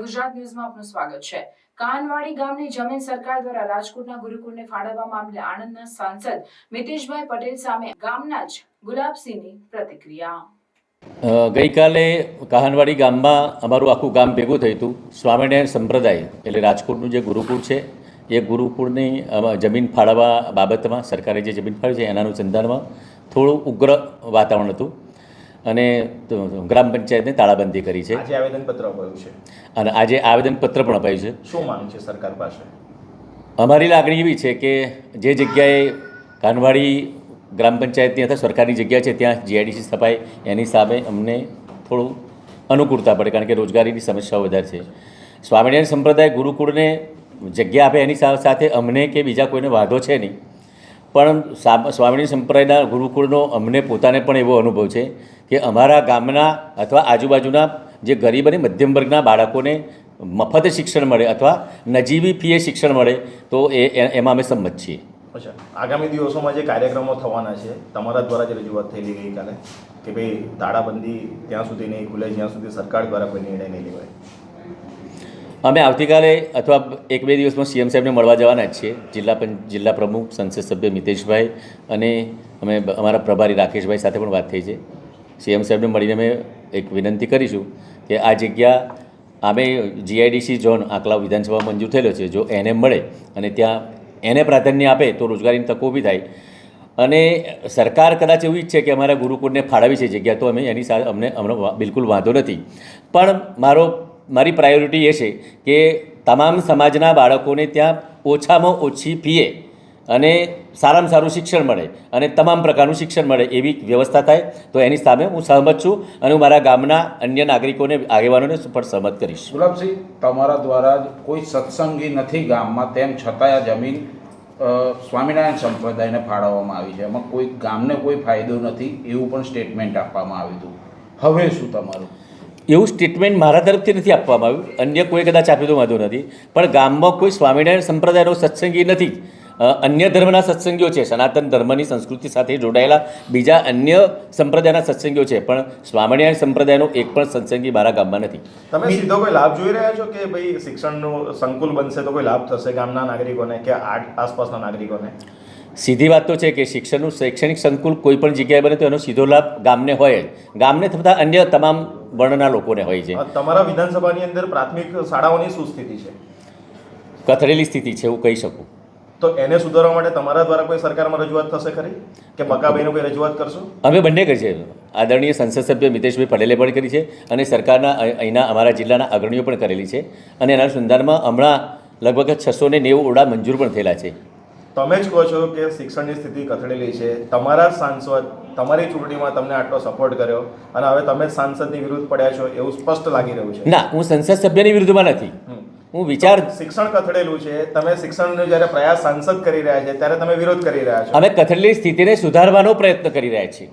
ગુજરાત ન્યૂઝમાં આપનું સ્વાગત છે. કાનવાડી ગામની જમીન સરકાર દ્વારા રાજકોટના ગુરુકુળને ફાળવવા મામલે આણંદના સાંસદ મિતેશભાઈ પટેલ સામે ગામના જ ગુલાબસિંહની પ્રતિક્રિયા. ગઈકાલે કાહનવાડી ગામમાં અમારું આખું ગામ ભેગું થયું હતું. સ્વામિનારાયણ સંપ્રદાય એટલે રાજકોટનું જે ગુરુકુળ છે, એ ગુરુકુળની જમીન ફાળવવા બાબતમાં સરકારે જે જમીન ફાળવી છે એના અનુસંધાનમાં થોડું ઉગ્ર વાતાવરણ હતું. અને ગ્રામ પંચાયતને તાળાબંધી કરી છે. આજે આવેદનપત્ર અપાયું છે. અને આજે આવેદનપત્ર પણ અપાયું છે. શું માંગ છે સરકાર પાસે? અમારી લાગણી એવી છે કે જે જગ્યાએ કાનવાડી ગ્રામ પંચાયતની અથવા સરકારની જગ્યા છે ત્યાં જીઆઈડીસી સ્થપાય એની સામે અમને થોડું અનુકૂળતા પડે કારણ કે રોજગારીની સમસ્યાઓ વધારે છે. સ્વામિનારાયણ સંપ્રદાય ગુરુકુળને જગ્યા આપે એની સાથે અમને કે બીજા કોઈને વાંધો છે નહીં. પણ સ્વામિની સંપ્રદાયના ગુરુકુળનો અમને પોતાને પણ એવો અનુભવ છે કે અમારા ગામના અથવા આજુબાજુના જે ગરીબ અને મધ્યમ વર્ગના બાળકોને મફત શિક્ષણ મળે અથવા નજીવી ફીએ શિક્ષણ મળે, તો એ એમાં અમે સંમત છીએ. અચ્છા. આગામી દિવસોમાં જે કાર્યક્રમો થવાના છે, તમારા દ્વારા જે રજૂઆત થયેલી ગઈકાલે, કે ભાઈ તાળાબંધી ત્યાં સુધી નહીં ખુલે, જ્યાં સુધી સરકાર દ્વારા કોઈ નિર્ણય નહીં લેવાય. અમે આવતીકાલે અથવા એક બે દિવસમાં સીએમ સાહેબને મળવા જવાના જ છીએ. જિલ્લા પંચ, જિલ્લા પ્રમુખ, સંસદ સભ્ય મિતેશભાઈ અને અમે અમારા પ્રભારી રાકેશભાઈ સાથે પણ વાત થઈ છે. સીએમ સાહેબને મળીને અમે એક વિનંતી કરીશું કે આ જગ્યા અમે જીઆઈડીસી ઝોન આકલાવ વિધાનસભા મંજૂર થયેલો છે. જો એને મળે અને ત્યાં એને પ્રાધાન્ય આપે તો રોજગારીની તકો ઊભી થાય. અને સરકાર કદાચ એવું ઈચ્છે કે અમારા ગુરુકુળને ફાળવી છે જગ્યા, તો અમે એની સાથે અમને અમને બિલકુલ વાંધો નથી. પણ મારો મારી પ્રાયોરિટી એ છે કે તમામ સમાજના બાળકોને ત્યાં ઓછામાં ઓછી ફીએ અને સારામાં સારું શિક્ષણ મળે અને તમામ પ્રકારનું શિક્ષણ મળે એવી વ્યવસ્થા થાય તો એની સામે હું સહમત છું અને હું મારા ગામના અન્ય નાગરિકોને, આગેવાનોને પણ સહમત કરીશ. ગુલાબસિંહ, તમારા દ્વારા કોઈ સત્સંગી નથી ગામમાં, તેમ છતાં આ જમીન સ્વામિનારાયણ સંપ્રદાયને ફાળવવામાં આવી છે. એમાં કોઈ ગામને કોઈ ફાયદો નથી એવું પણ સ્ટેટમેન્ટ આપવામાં આવ્યું હતું. હવે શું તમારું? એવું સ્ટેટમેન્ટ મારા તરફથી નથી આપવામાં આવ્યું. અન્ય કોઈ કદાચ આપ્યું તો વાંધો નથી. પણ ગામમાં કોઈ સ્વામિનારાયણ સંપ્રદાયનો સત્સંગી નથી. અન્ય ધર્મના સત્સંગીઓ છે. સનાતન ધર્મની સંસ્કૃતિ સાથે જોડાયેલા બીજા અન્ય સંપ્રદાયના સત્સંગીઓ છે. પણ સ્વામિનારાયણ સંપ્રદાયનો એક પણ સત્સંગી મારા ગામમાં નથી. તમે સીધો કોઈ લાભ જોઈ રહ્યા છો કે ભાઈ શિક્ષણનું સંકુલ બનશે તો કોઈ લાભ થશે ગામના નાગરિકોને કે આસપાસના નાગરિકોને? સીધી વાત તો છે કે શિક્ષણનું શૈક્ષણિક સંકુલ કોઈ પણ જગ્યાએ બને તો એનો સીધો લાભ ગામને હોય જ. ગામને થતા અન્ય તમામ વર્ણના લોકોને હોય છે. તમારા વિધાનસભાની અંદર પ્રાથમિક શાળાઓની શું સ્થિતિ છે? કથળેલી સ્થિતિ છે એવું કહી શકું. તો એને સુધારવા માટે તમારા દ્વારા કોઈ સરકારમાં રજૂઆત થશે ખરી? કે બકાભાઈનો કોઈ રજૂઆત કરશો? અમે બંને કરી છે આદરણીય સંસદ સભ્ય મિતેશભાઈ પટેલે પણ કરી છે અને સરકારના અહીંના અમારા જિલ્લાના અગ્રણીઓ પણ કરેલી છે અને એના સંદર્ભમાં હમણાં લગભગ છસો ને નેવું ઓરડા મંજૂર પણ થયેલા છે. તમે જ કહો છો કે શિક્ષણની સ્થિતિ કથળેલી છે. તમારા સાંસદ તમારી ચૂંટણીમાં તમને આટલો સપોર્ટ કર્યો અને હવે તમે જ સાંસદની વિરુદ્ધ પડ્યા છો એવું સ્પષ્ટ લાગી રહ્યું છે. ના હું સંસદ સભ્યની વિરુદ્ધમાં નથી. હું વિચાર શિક્ષણ કથળેલું છે. તમે શિક્ષણનો જ્યારે પ્રયાસ સાંસદ કરી રહ્યા છે ત્યારે તમે વિરોધ કરી રહ્યા છો. અમે કથળેલી સ્થિતિને સુધારવાનો પ્રયત્ન કરી રહ્યા છીએ.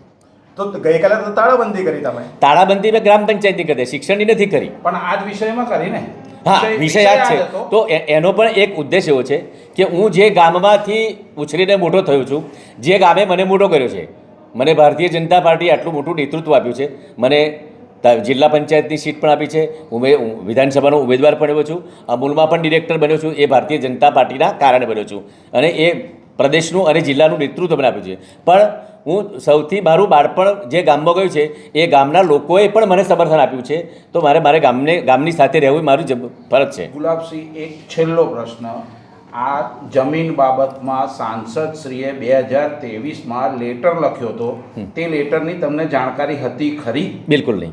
તો ગઈકાલે તો તાળાબંધી કરી તમે. તાળાબંધી મેં ગ્રામ પંચાયતની કરી શિક્ષણની નથી કરી. પણ આ જ વિષયમાં કરીને હા વિષય આ છે. તો એનો પણ એક ઉદ્દેશ એવો છે કે હું જે ગામમાંથી ઉછરીને મોટો થયો છું જે ગામે મને મોટો કર્યો છે મને ભારતીય જનતા પાર્ટીએ આટલું મોટું નેતૃત્વ આપ્યું છે મને જિલ્લા પંચાયતની સીટ પણ આપી છે ઉમે હું વિધાનસભાનો ઉમેદવાર પણ એવો છું અમૂલમાં પણ ડિરેક્ટર બન્યો છું એ ભારતીય જનતા પાર્ટીના કારણે બન્યો છું અને એ પ્રદેશનું અને જિલ્લાનું નેતૃત્વ પણ આપ્યું છે. પણ હું સૌથી મારું બાળપણ જે ગામમાં ગયું છે એ ગામના લોકોએ પણ મને સમર્થન આપ્યું છે. તો મારે મારે ગામને ગામની સાથે રહેવું મારું ફરજ છે. ગુલાબસિંહ એક છેલ્લો પ્રશ્ન. આ જમીન બાબતમાં સાંસદ શ્રીએ બે હજાર ત્રેવીસમાં લેટર લખ્યો હતો. તે લેટરની તમને જાણકારી હતી ખરી? બિલકુલ નહીં.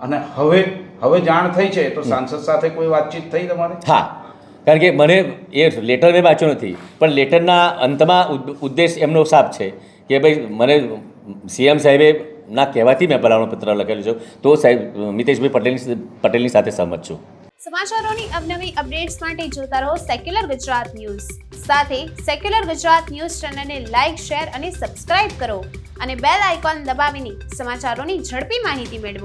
અને હવે હવે જાણ થઈ છે તો સાંસદ સાથે કોઈ વાતચીત થઈ તમારે? હા. કારણ કે મને એ લેટર મેં વાંચ્યો નથી. પણ લેટરના અંતમાં ઉદ- ઉદ્દેશ એમનો સાફ છે. કે ભાઈ, મને સીએમ સાહેબે ના કહેવાથી મેં ભલામણ પત્ર લખેલું છે. તો સાહેબ, મિતેશભાઈ પટેલની પટેલની સાથે સહમત છું. સમાચારોની અવનવી અપડેટ્સ માટે જોતા રહો સેક્યુલર ગુજરાત ન્યૂઝ સાથે સેક્યુલર ગુજરાત ન્યૂઝ ચેનલને લાઇક શેર અને સબસ્ક્રાઇબ કરો અને બેલ આઇકોન દબાવીને સમાચારોની ઝડપી માહિતી મેળવો.